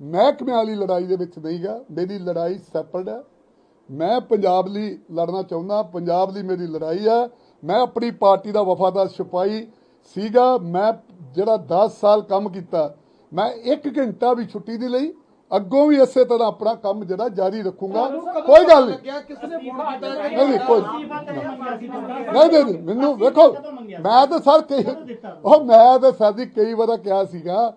ਮਹਿਕਮੇ ਵਾਲੀ ਲੜਾਈ ਦੇ ਵਿੱਚ ਨਹੀਂ ਗਾ। ਮੇਰੀ ਲੜਾਈ ਸੈਪਰੇਟ ਹੈ। ਮੈਂ ਪੰਜਾਬ ਲਈ ਲੜਨਾ ਚਾਹੁੰਦਾ ਪੰਜਾਬ ਲਈ ਮੇਰੀ ਲੜਾਈ ਹੈ। ਮੈਂ ਆਪਣੀ ਪਾਰਟੀ ਦਾ ਵਫਾਦਾਰ ਸਿਪਾਹੀ ਸੀਗਾ। ਮੈਂ ਜਿਹੜਾ 10 ਸਾਲ ਕੰਮ ਕੀਤਾ ਮੈਂ 1 ਘੰਟਾ ਵੀ ਛੁੱਟੀ ਨਹੀਂ ਲਈ। ਅੱਗੋਂ ਵੀ ਇਸੇ ਤਰ੍ਹਾਂ ਆਪਣਾ ਕੰਮ ਜਿਹੜਾ ਜਾਰੀ ਰੱਖੂੰਗਾ। ਕੋਈ ਗੱਲ ਨਹੀਂ। ਕੋਈ ਨਹੀਂ। ਨਹੀਂ ਨਹੀਂ ਮੈਨੂੰ ਵੇਖੋ ਮੈਂ ਤਾਂ ਸਰ ਕਈ ਉਹ ਮੈਂ ਤਾਂ ਸਰ ਜੀ ਕਈ ਵਾਰ ਕਿਹਾ ਸੀਗਾ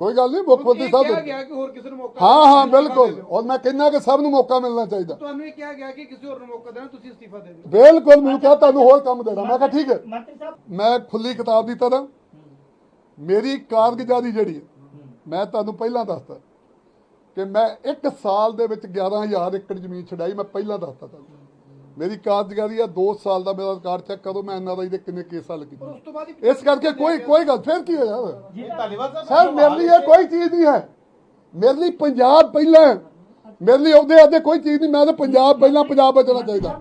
ਕੋਈ ਗੱਲ ਨਹੀਂ ਮੁੱਖ ਮੰਤਰੀ ਇਹ ਕਿਹਾ ਸਾਹਿਬ ਗਿਆ ਕਿ ਹੋਰ ਕਿਸੇ ਨੂੰ ਮੌਕਾ ਹਾਂ ਹਾਂ ਬਿਲਕੁਲ। ਔਰ ਮੈਂ ਕਹਿੰਦਾ ਕਿ ਸਭ ਨੂੰ ਮੌਕਾ ਮਿਲਣਾ ਚਾਹੀਦਾ। ਤੁਹਾਨੂੰ ਇਹ ਕਿਹਾ ਗਿਆ ਕਿ ਕਿਸੇ ਹੋਰ ਨੂੰ ਮੌਕਾ ਦੇਣਾ ਤੁਸੀਂ ਅਸਤੀਫਾ ਦੇ ਦਿਓ। ਬਿਲਕੁਲ ਮੈਨੂੰ ਕਿਹਾ ਤੁਹਾਨੂੰ ਹੋਰ ਕੰਮ ਦੇਣਾ। ਮੈਂ ਕਿਹਾ ਠੀਕ ਹੈ। ਮੰਤਰੀ ਸਾਹਿਬ ਮੈਂ ਖੁੱਲੀ ਕਿਤਾਬ ਦੀ ਤਰ੍ਹਾਂ ਮੇਰੀ ਕਾਰਗੁਜ਼ਾਰੀ ਜਿਹੜੀ ਹੈ ਮੈਂ ਤੁਹਾਨੂੰ ਪਹਿਲਾਂ ਦੱਸਤਾ ਕਿ ਮੈਂ 1 ਸਾਲ ਦੇ ਵਿੱਚ 11000 ਏਕੜ ਜ਼ਮੀਨ ਛਡਾਈ ਮੈਂ ਪਹਿਲਾਂ ਦੱਸਤਾ ਤੁਹਾਨੂੰ। ਮੇਰੀ ਕਾਰਗੁਜ਼ਾਰੀ ਆ 2 ਸਾਲ ਦਾ ਮੇਰਾ ਰਿਕਾਰਡ ਚੈੱਕ ਕਰੋ ਮੈਂ ਐਨਆਰਆਈ ਦੇ ਕਿੰਨੇ ਕੇਸ ਹੱਲ ਕੀਤੇ ਇਸ ਕਰਕੇ ਕੋਈ ਕੋਈ ਗੱਲ ਫੇਰ ਕੀ ਹੋਇਆ ਸਰ ਮੇਰੇ ਲਈ ਇਹ ਕੋਈ ਚੀਜ਼ ਨਹੀਂ ਹੈ। ਮੇਰੇ ਲਈ ਪੰਜਾਬ ਪਹਿਲਾਂ। ਮੇਰੇ ਲਈ ਉਹਦੇ ਅੱਗੇ ਕੋਈ ਚੀਜ਼ ਨਹੀਂ ਮੈਂ ਤਾਂ ਪੰਜਾਬ ਪਹਿਲਾਂ ਪੰਜਾਬ ਬਚਣਾ ਚਾਹੀਦਾ।